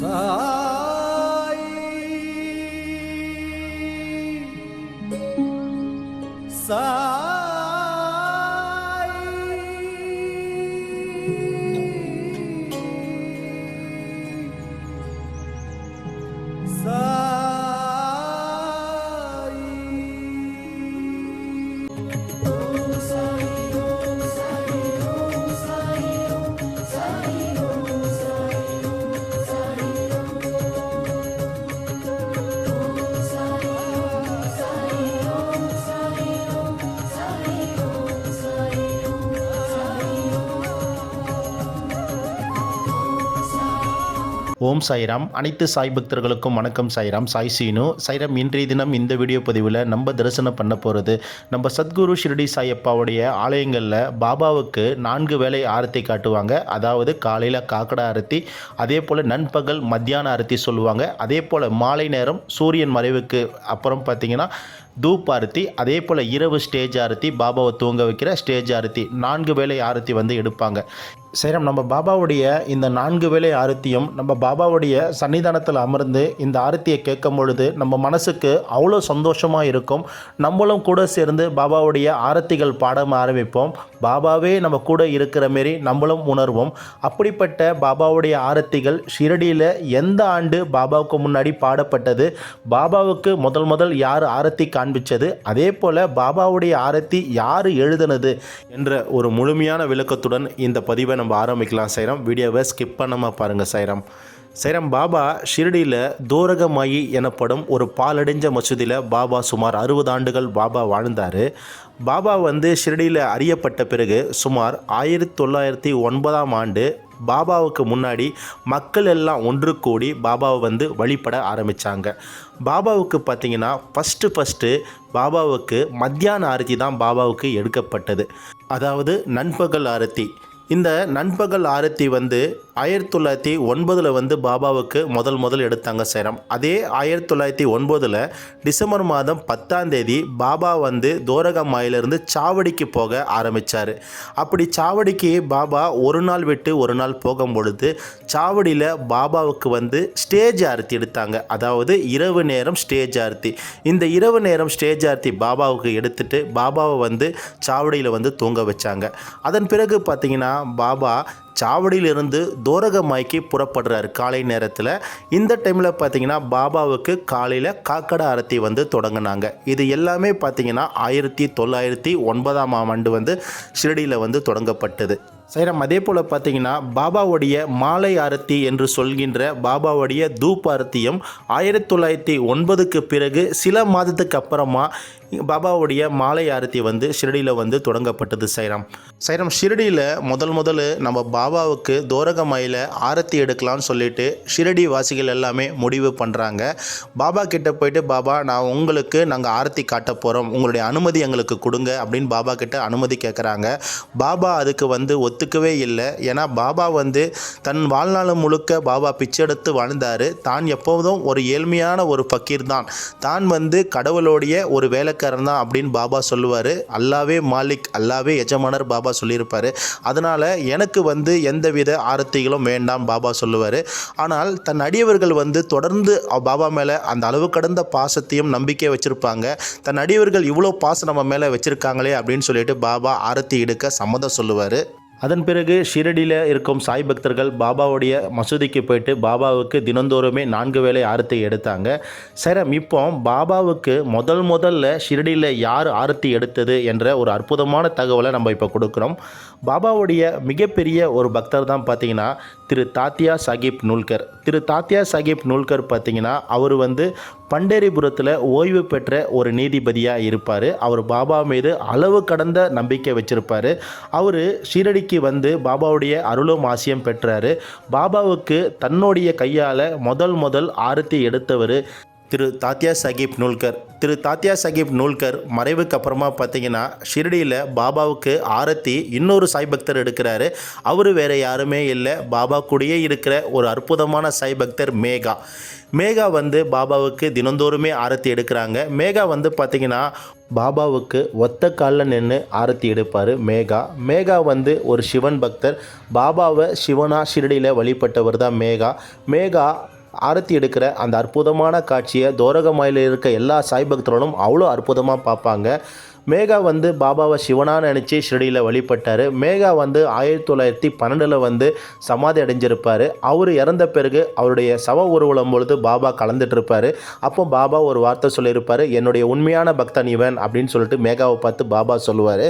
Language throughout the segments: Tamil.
准 ஓம் சாய்ராம். அனைத்து சாய் பக்தர்களுக்கும் வணக்கம் சாய்ராம். சாய் சீனு. சாய்ராம் இன்றைய தினம் இந்த வீடியோ பதிவில் நம்ம தரிசனம் பண்ண போகிறது நம்ம சத்குரு ஷிரடி சாயப்பாவுடைய ஆலயங்களில் பாபாவுக்கு நான்கு வேளை ஆரத்தி காட்டுவாங்க. அதாவது காலையில் காக்கடா ஆரத்தி அதே போல் நண்பகல் மத்தியான ஆரத்தி சொல்லுவாங்க. அதே போல் மாலை நேரம் சூரியன் மறைவுக்கு அப்புறம் பார்த்தீங்கன்னா தூப் ஆரத்தி அதே போல் இரவு ஸ்டேஜ் ஆரத்தி பாபாவை தூங்க வைக்கிற ஸ்டேஜ் ஆரத்தி. நான்கு வேளை ஆரத்தி வந்து எடுப்பாங்க. சேரம் நம்ம பாபாவுடைய இந்த நான்கு வேளை ஆரத்தியும் நம்ம பாபாவுடைய சன்னிதானத்தில் அமர்ந்து இந்த ஆரத்தியை கேட்கும் பொழுது நம்ம மனசுக்கு அவ்வளோ சந்தோஷமாக இருக்கும். நம்மளும் கூட சேர்ந்து பாபாவுடைய ஆரத்திகள் பாடம் ஆரம்பிப்போம். பாபாவே நம்ம கூட இருக்கிற மாரி நம்மளும் உணர்வோம். அப்படிப்பட்ட பாபாவுடைய ஆரத்திகள் ஷிரடியில் எந்த ஆண்டு பாபாவுக்கு முன்னாடி பாடப்பட்டது? பாபாவுக்கு முதல் முதல் யார் ஆரத்தி காண்பிச்சது? அதே போல் பாபாவுடைய ஆரத்தி யார் எழுதுனது? என்ற ஒரு முழுமையான விளக்கத்துடன் இந்த பதிவை நம்ம ஆரம்பிக்கலாம் சைரம். வீடியோவை ஸ்கிப் பண்ணாமல் பாருங்கள் சைரம். சைரம் பாபா ஷிரடியில் தூரகமாயி எனப்படும் ஒரு பாலடைஞ்ச மசூதியில் பாபா சுமார் அறுபது ஆண்டுகள் பாபா வாழ்ந்தார். பாபா வந்து ஷிரடியில் அறியப்பட்ட பிறகு சுமார் ஆயிரத்தி தொள்ளாயிரத்தி ஒன்பதாம் ஆண்டு பாபாவுக்கு முன்னாடி மக்கள் எல்லாம் ஒன்று கூடி பாபாவை வந்து வழிபட ஆரம்பித்தாங்க பாபாவுக்கு பார்த்தீங்கன்னா ஃபஸ்ட்டு ஃபஸ்ட்டு பாபாவுக்கு மத்தியான ஆரத்தி தான் பாபாவுக்கு எடுக்கப்பட்டது. அதாவது நண்பகல் ஆரத்தி. இந்த நண்பகல் ஆரத்தி வந்து ஆயிரத்தி தொள்ளாயிரத்தி ஒன்பதில் வந்து பாபாவுக்கு முதல் முதல் எடுத்தாங்க சேரம். அதே ஆயிரத்தி தொள்ளாயிரத்தி ஒன்பதில் டிசம்பர் மாதம் பத்தாம் தேதி பாபா வந்து தோரகமாயிலிருந்து சாவடிக்கு போக ஆரம்பித்தார் அப்படி சாவடிக்கு பாபா ஒரு நாள் விட்டு ஒரு நாள் போகும் பொழுது சாவடியில் பாபாவுக்கு வந்து ஸ்டேஜ் ஆரத்தி எடுத்தாங்க. அதாவது இரவு நேரம் ஸ்டேஜ் ஆரத்தி. இந்த இரவு நேரம் ஸ்டேஜ் ஆரத்தி பாபாவுக்கு எடுத்துட்டு பாபாவை வந்து சாவடியில் வந்து தூங்க வச்சாங்க. அதன் பிறகு பார்த்திங்கன்னா பாபா சாவடியிலிருந்து தோரகமாய்க்கு புறப்படுறாரு. காலை நேரத்தில் இந்த டைமில் பார்த்தீங்கன்னா பாபாவுக்கு காலையில் காக்கடை ஆரத்தி வந்து தொடங்கினாங்க. இது எல்லாமே பார்த்தீங்கன்னா ஆயிரத்தி தொள்ளாயிரத்தி ஒன்பதாம் ஆண்டு வந்து ஷிரடியில் வந்து தொடங்கப்பட்டது. சைரம் அதே போல் பார்த்தீங்கன்னா பாபாவுடைய மாலை ஆரத்தி என்று சொல்கின்ற பாபாவுடைய தூப் ஆரத்தியும் ஆயிரத்தி தொள்ளாயிரத்தி ஒன்பதுக்கு பிறகு சில மாதத்துக்கு அப்புறமா பாபாவுடைய மாலை ஆரத்தி வந்து ஷிரடியில் வந்து தொடங்கப்பட்டது சைரம். சைரம் ஷிரடியில் முதல் முதல் நம்ம பாபாவுக்கு தோரகமாயில் ஆரத்தி எடுக்கலாம்னு சொல்லிட்டு ஷிரடி வாசிகள் எல்லாமே முடிவு பண்ணுறாங்க பாபா கிட்ட போயிட்டு பாபா நான் உங்களுக்கு நாங்கள் ஆரத்தி காட்ட போகிறோம் உங்களுடைய அனுமதி எங்களுக்கு கொடுங்க அப்படின்னு பாபா கிட்ட அனுமதி கேட்குறாங்க பாபா அதுக்கு வந்து ஒத்துக்கவே இல்லை. ஏன்னா பாபா வந்து தன் வாழ்நாள் முழுக்க பாபா பிச்சை எடுத்து வாழ்ந்தார். தான் எப்போதும் ஒரு ஏழ்மையான ஒரு ஃபக்கீர் தான். தான் வந்து கடவுளுடைய ஒரு வேலைக்காரன் தான் அப்படின்னு பாபா சொல்லுவார். அல்லாவே மாலிக் அல்லாவே எஜமானர் பாபா சொல்லியிருப்பார். அதனால் எனக்கு வந்து எந்தவித ஆரத்திகளும் வேண்டாம் பாபா சொல்லுவார். ஆனால் தன் அடியவர்கள் வந்து தொடர்ந்து பாபா மேலே அந்த அளவு கடந்த பாசத்தையும் நம்பிக்கை வச்சுருப்பாங்க. தன் அடியவர்கள் இவ்வளோ பாசம் நம்ம மேலே வச்சுருக்காங்களே அப்படின்னு சொல்லிட்டு பாபா ஆரத்தி எடுக்க சம்மதம் சொல்லுவார். அதன் பிறகு ஷிரடியில் இருக்கும் சாய் பக்தர்கள் பாபாவுடைய மசூதிக்கு போயிட்டு பாபாவுக்கு தினந்தோறுமே நான்கு வேளை ஆரத்தி எடுத்தாங்க. சரம் இப்போ பாபாவுக்கு முதல் முதல்ல ஷிரடியில் யார் ஆரத்தி எடுத்தது என்ற ஒரு அற்புதமான தகவலை நம்ம இப்போ கொடுக்குறோம். பாபாவுடைய மிகப்பெரிய ஒரு பக்தர் தான் பார்த்தீங்கன்னா திரு தாத்தியா சாஹிப் நூல்கர். திரு தாத்தியா சாஹிப் நூல்கர் பார்த்தீங்கன்னா அவர் வந்து பண்டேரிபுரத்தில் ஓய்வு பெற்ற ஒரு நீதிபதியாக இருப்பார். அவர் பாபா மீது அளவு கடந்த நம்பிக்கை வச்சுருப்பார். அவர் ஷீரடிக்கு வந்து பாபாவுடைய அருளும் ஆசியம் பெற்றாரு. பாபாவுக்கு தன்னுடைய கையால் முதல் முதல் ஆரத்தி எடுத்தவர் திரு தாத்தியா சாஹிப் நூல்கர். திரு தாத்தியா சாஹிப் நூல்கர் மறைவுக்கு அப்புறமா பார்த்தீங்கன்னா ஷிரடியில் பாபாவுக்கு ஆரத்தி இன்னொரு சாய் பக்தர் எடுக்கிறாரு. அவர் வேறு யாருமே இல்லை. பாபா கூடயே இருக்கிற ஒரு அற்புதமான சாய் பக்தர் மேகா. மேகா வந்து பாபாவுக்கு தினந்தோறுமே ஆரத்தி எடுக்கிறாங்க. மேகா வந்து பார்த்தீங்கன்னா பாபாவுக்கு ஒத்த காலில் நின்று ஆரத்தி எடுப்பார் மேகா. மேகா வந்து ஒரு சிவன் பக்தர். பாபாவை சிவனா ஷிரடியில் வழிபட்டவர் தான் மேகா. மேகா ஆரத்தி எடுக்கிற அந்த அற்புதமான காட்சியை தோரகமாயில் இருக்க எல்லா சாய் பக்தர்களும் அவ்வளோ அற்புதமாக பார்ப்பாங்க. மேகா வந்து பாபாவை சிவனாக நினச்சி ஷிரடியில் வழிபட்டார். மேகா வந்து ஆயிரத்தி தொள்ளாயிரத்தி பன்னெண்டில் வந்து சமாதி அடைஞ்சிருப்பார். அவர் இறந்த பிறகு அவருடைய சவ ஊர்வலம் பொழுது பாபா கலந்துட்டுருப்பார். அப்போ பாபா ஒரு வார்த்தை சொல்லியிருப்பார் என்னுடைய உண்மையான பக்தன் இவன் அப்படின்னு சொல்லிட்டு மேகாவை பார்த்து பாபா சொல்லுவார்.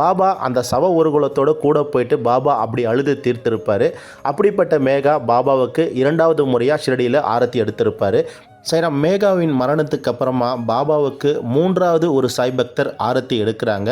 பாபா அந்த சவ ஊர்வலத்தோடு கூட போயிட்டு பாபா அப்படி அழுது தீர்த்திருப்பார். அப்படிப்பட்ட மேகா பாபாவுக்கு இரண்டாவது முறையாக ஷிரடியில் ஆரத்தி எடுத்திருப்பார். சைராம் மேகாவின் மரணத்துக்கு அப்புறமா பாபாவுக்கு மூன்றாவது ஒரு சாய் பக்தர் ஆரத்தி எடுக்கிறாங்க.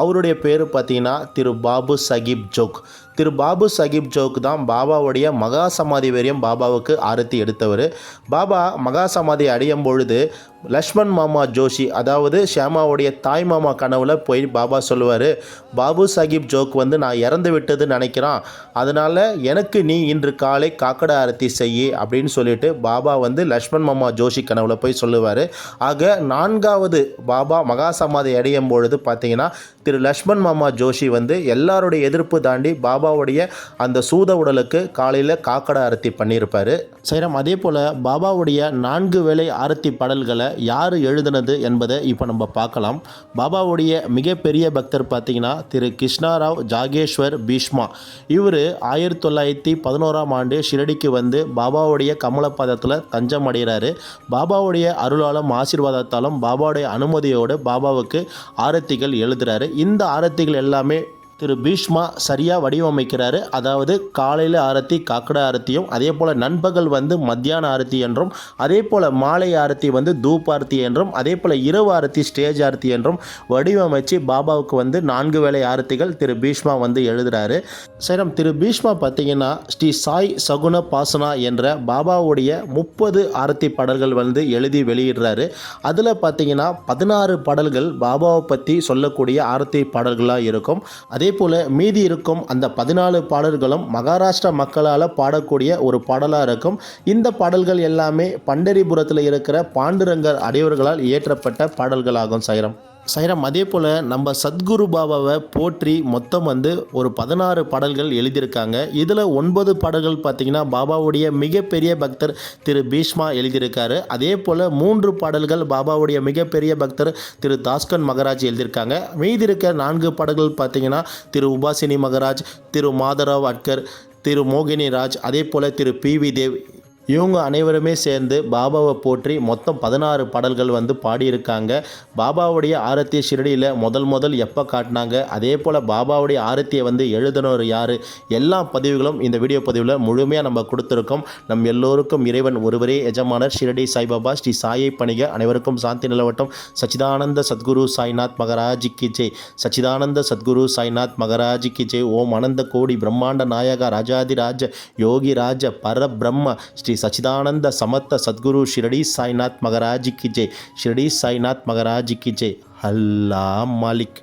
அவருடைய பேர் பார்த்தீங்கன்னா திரு பாபு சகிப் ஜோக் திரு பாபு சகிப் ஜோக் தான் பாபாவுடைய மகா சமாதி வரையும் பாபாவுக்கு ஆரத்தி எடுத்தவர். பாபா மகா சமாதி அடையும் பொழுது லக்ஷ்மண் மாமா ஜோஷி அதாவது ஷியாமாவுடைய தாய் மாமா கனவுல போய் பாபா சொல்லுவார் பாபு சாஹிப் ஜோக் வந்து நான் இறந்து விட்டது நினைக்கிறான். அதனால் எனக்கு நீ இன்று காலை காக்கடை ஆரத்தி செய் அப்படின்னு சொல்லிட்டு பாபா வந்து லக்ஷ்மண் மாமா ஜோஷி கனவுல போய் சொல்லுவார். ஆக நான்காவது பாபா மகா சமாதி அடையும் பொழுது பார்த்தீங்கன்னா திரு லக்ஷ்மண் மாமா ஜோஷி வந்து எல்லாருடைய எதிர்ப்பு தாண்டி பாபாவுடைய அந்த சூத உடலுக்கு காலையில் காக்கடை ஆரத்தி பண்ணியிருப்பார் சைரம் அதே போல் பாபாவுடைய நான்கு வேளை ஆரத்தி பாடல்களை யார் எழுதினது என்பதை இப்போ நம்ம பார்க்கலாம். பாபாவுடைய மிகப்பெரிய பக்தர் பார்த்தீங்கன்னா திரு கிருஷ்ணாராவ் ஜாகேஸ்வர் பீஷ்மா. இவர் ஆயிரத்தி தொள்ளாயிரத்தி பதினோராம் ஆண்டு ஷிரடிக்கு வந்து பாபாவுடைய கமலபாதத்தில் தஞ்சம் அடைகிறாரு. பாபாவுடைய அருளாலும் ஆசீர்வாதத்தாலும் பாபாவுடைய அனுமதியோடு பாபாவுக்கு ஆரத்திகள் எழுதுகிறாரு இந்த ஆரத்திகள் எல்லாமே திரு பீஷ்மா சரியாக வடிவமைக்கிறாரு. அதாவது காலையில் ஆரத்தி காக்கடை ஆரத்தியும் அதே போல் நண்பகல் வந்து மத்தியான ஆரத்தி என்றும் அதே போல் மாலை ஆரத்தி வந்து தூப் ஆரத்தி என்றும் அதே போல் இரவு ஆரத்தி ஸ்டேஜ் ஆரத்தி என்றும் வடிவமைச்சு பாபாவுக்கு வந்து நான்கு வேளை ஆரத்திகள் திரு பீஷ்மா வந்து எழுதுறாரு. சரம் திரு பீஷ்மா பார்த்தீங்கன்னா ஸ்ரீ சாய் சகுன பாசனா என்ற பாபாவுடைய முப்பது ஆரத்தி பாடல்கள் வந்து எழுதி வெளியிடுறாரு. அதில் பார்த்தீங்கன்னா பதினாறு பாடல்கள் பாபாவை பற்றி சொல்லக்கூடிய ஆரத்தி பாடல்களாக இருக்கும். அதே போல் மீதி இருக்கும் அந்த பதினாலு பாடல்களும் மகாராஷ்டிரா மக்களால் பாடக்கூடிய ஒரு பாடலாக இருக்கும். இந்த பாடல்கள் எல்லாமே பண்டரிபுரத்தில் இருக்கிற பாண்டுரங்கர் அடையவர்களால் இயற்றப்பட்ட பாடல்களாகும் சைரம் சைரம் அதே போல் நம்ம சத்குரு பாபாவை போற்றி மொத்தம் வந்து ஒரு பதினாறு பாடல்கள் எழுதியிருக்காங்க. இதில் ஒன்பது பாடல்கள் பார்த்திங்கன்னா பாபாவுடைய மிகப்பெரிய பக்தர் திரு பீஷ்மா எழுதியிருக்காரு. அதே போல் மூன்று பாடல்கள் பாபாவுடைய மிகப்பெரிய பக்தர் திரு தாஸ்கன் மகராஜ் எழுதியிருக்காங்க. மீதி இருக்க நான்கு பாடல்கள் பார்த்திங்கன்னா திரு உபாசினி மகராஜ் திரு மாதராவ் அட்கர் திரு மோகினி ராஜ் அதே போல் திரு பி வி தேவ் இவங்க அனைவருமே சேர்ந்து பாபாவை போற்றி மொத்தம் பதினாறு பாடல்கள் வந்து பாடியிருக்காங்க. பாபாவுடைய ஆரத்திய ஷிரடியில் முதல் முதல் எப்போ காட்டினாங்க? அதே போல் பாபாவுடைய ஆரத்தியை வந்து எழுதினவர் யார்? எல்லா பதிவுகளும் இந்த வீடியோ பதிவில் முழுமையாக நம்ம கொடுத்துருக்கோம். நம் எல்லோருக்கும் இறைவன் ஒருவரே எஜமானர் ஷிரடி சாய்பாபா ஸ்ரீ சாயை பணிக அனைவருக்கும் சாந்தி நிலவட்டம். சச்சிதானந்த சத்குரு சாய்நாத் மகராஜி கி ஜெய். சச்சிதானந்த சத்குரு சாய்நாத் மகராஜி கி ஜெய். ஓம் அனந்த கோடி பிரம்மாண்ட நாயக ராஜாதி ராஜ யோகி ராஜ பரபிரம்ம ஸ்ரீ சச்சிதானந்த சமத்த சத்குரு ஷிரடி சாய்நாத் மகராஜ் கி ஜெய் ஷிரடி சாய்நாத் மகராஜ் கி ஜெய் அல்லா மாலிக்